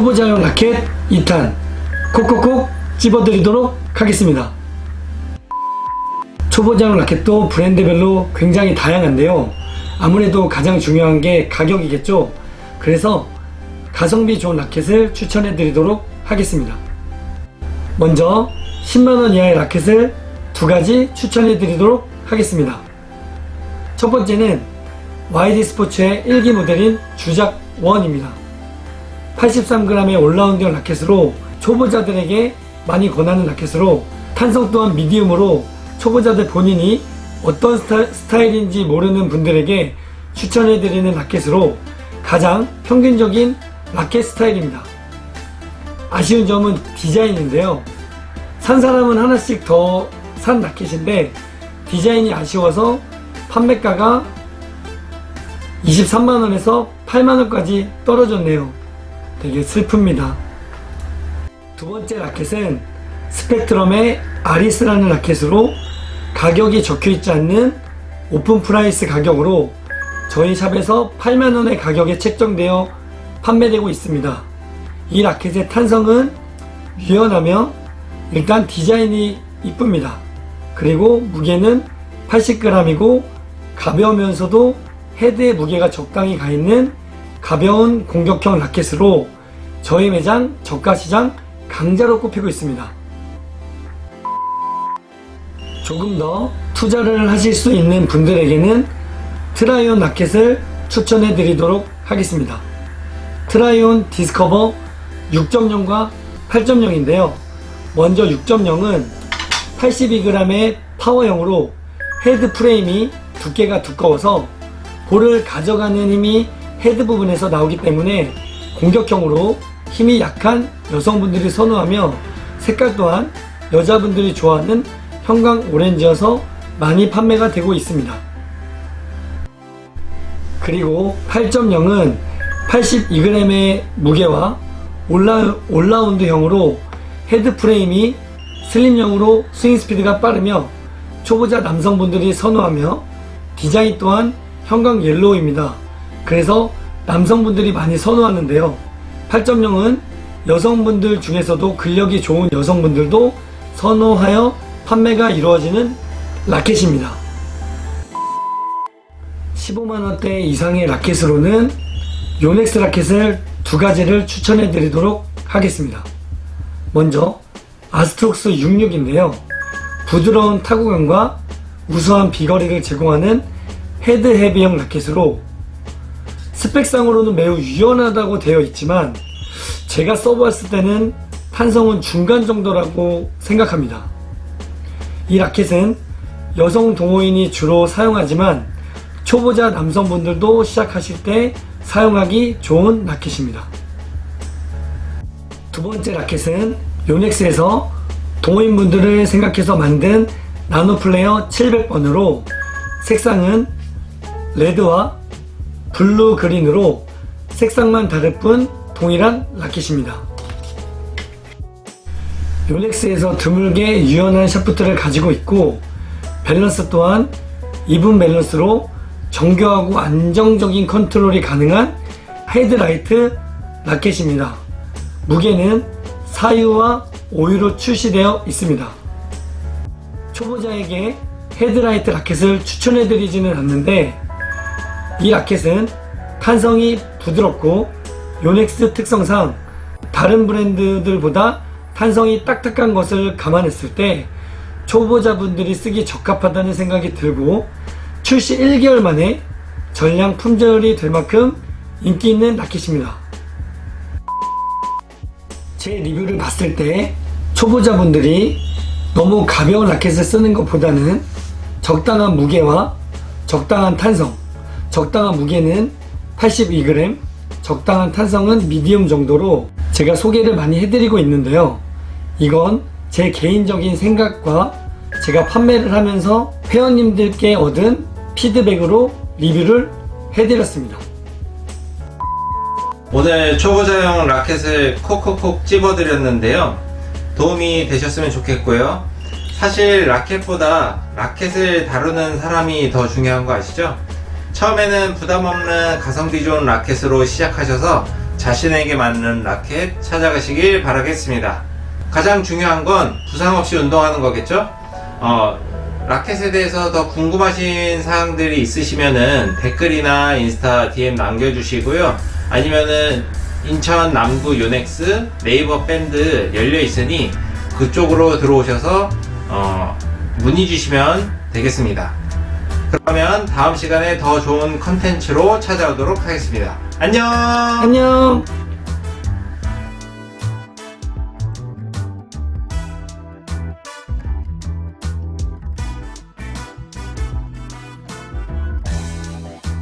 초보자용 라켓 2탄 콕콕콕 집어드리도록 하겠습니다. 초보자용 라켓도 브랜드별로 굉장히 다양한데요. 아무래도 가장 중요한 게 가격이겠죠. 그래서 가성비 좋은 라켓을 추천해 드리도록 하겠습니다. 먼저 10만원 이하의 라켓을 두 가지 추천해 드리도록 하겠습니다. 첫 번째는 YD 스포츠의 1기 모델인 주작 1입니다. 83g의 올라운드형 라켓으로 초보자들에게 많이 권하는 라켓으로 탄성 또한 미디움으로 초보자들 본인이 어떤 스타, 스타 일인지 모르는 분들에게 추천해드리는 라켓으로 가장 평균적인 라켓 스타일입니다. 아쉬운 점은 디자인인데요. 산 사람은 하나씩 더 산 라켓인데 디자인이 아쉬워서 판매가가 23만원에서 8만원까지 떨어졌네요. 되게 슬픕니다. 두 번째 라켓은 스펙트럼의 아리스라는 라켓으로 가격이 적혀 있지 않는 오픈 프라이스 가격으로 저희 샵에서 8만원의 가격에 책정되어 판매되고 있습니다. 이 라켓의 탄성은 유연하며 일단 디자인이 이쁩니다. 그리고 무게는 80g이고 가벼우면서도 헤드의 무게가 적당히 가 있는 가벼운 공격형 라켓으로 저희 매장 저가 시장 강자로 꼽히고 있습니다. 조금 더 투자를 하실 수 있는 분들에게는 트라이온 라켓을 추천해 드리도록 하겠습니다. 트라이온 디스커버 6.0과 8.0인데요. 먼저 6.0은 82g의 파워형으로 헤드 프레임이 두께가 두꺼워서 볼을 가져가는 힘이 헤드 부분에서 나오기 때문에 공격형으로 힘이 약한 여성분들이 선호하며 색깔 또한 여자분들이 좋아하는 형광 오렌지여서 많이 판매가 되고 있습니다. 그리고 8.0은 82g의 무게와 올라, 올라운드형으로 헤드 프레임이 슬림형으로 스윙 스피드가 빠르며 초보자 남성분들이 선호하며 디자인 또한 형광 옐로우입니다. 그래서 남성분들이 많이 선호하는데요. 8.0은 여성분들 중에서도 근력이 좋은 여성분들도 선호하여 판매가 이루어지는 라켓입니다. 15만원대 이상의 라켓으로는 요넥스 라켓을 두 가지를 추천해 드리도록 하겠습니다. 먼저 아스트록스 66인데요. 부드러운 타구감과 우수한 비거리를 제공하는 헤드 헤비형 라켓으로 스펙상으로는 매우 유연하다고 되어 있지만 제가 써보았을 때는 탄성은 중간 정도라고 생각합니다. 이 라켓은 여성 동호인이 주로 사용하지만 초보자 남성분들도 시작하실 때 사용하기 좋은 라켓입니다. 두 번째 라켓은 요넥스에서 동호인분들을 생각해서 만든 나노 플레이어 700번으로 색상은 레드와 블루 그린으로 색상만 다를 뿐 동일한 라켓입니다. 요넥스에서 드물게 유연한 샤프트를 가지고 있고 밸런스 또한 이분 밸런스로 정교하고 안정적인 컨트롤이 가능한 헤드라이트 라켓입니다. 무게는 4유와 5유로 출시되어 있습니다. 초보자에게 헤드라이트 라켓을 추천해드리지는 않는데 이 라켓은 탄성이 부드럽고 요넥스 특성상 다른 브랜드들보다 탄성이 딱딱한 것을 감안했을 때 초보자분들이 쓰기 적합하다는 생각이 들고 출시 1개월 만에 전량 품절이 될 만큼 인기 있는 라켓입니다. 제 리뷰를 봤을 때 초보자분들이 너무 가벼운 라켓을 쓰는 것보다는 적당한 무게와 적당한 탄성, 적당한 무게는 82g, 적당한 탄성은 미디움 정도로 제가 소개를 많이 해드리고 있는데요. 이건 제 개인적인 생각과 제가 판매를 하면서 회원님들께 얻은 피드백으로 리뷰를 해드렸습니다. 오늘 초보자용 라켓을 콕콕콕 집어드렸는데요. 도움이 되셨으면 좋겠고요. 사실 라켓보다 라켓을 다루는 사람이 더 중요한 거 아시죠? 처음에는 부담 없는 가성비 좋은 라켓으로 시작하셔서 자신에게 맞는 라켓 찾아가시길 바라겠습니다. 가장 중요한 건 부상 없이 운동하는 거겠죠? 어, 라켓에 대해서 더 궁금하신 사항들이 있으시면은 댓글이나 인스타 DM 남겨주시고요. 아니면은 인천 남구 요넥스 네이버 밴드 열려 있으니 그쪽으로 들어오셔서 어, 문의 주시면 되겠습니다. 그러면 다음 시간에 더 좋은 컨텐츠로 찾아오도록 하겠습니다. 안녕! 안녕.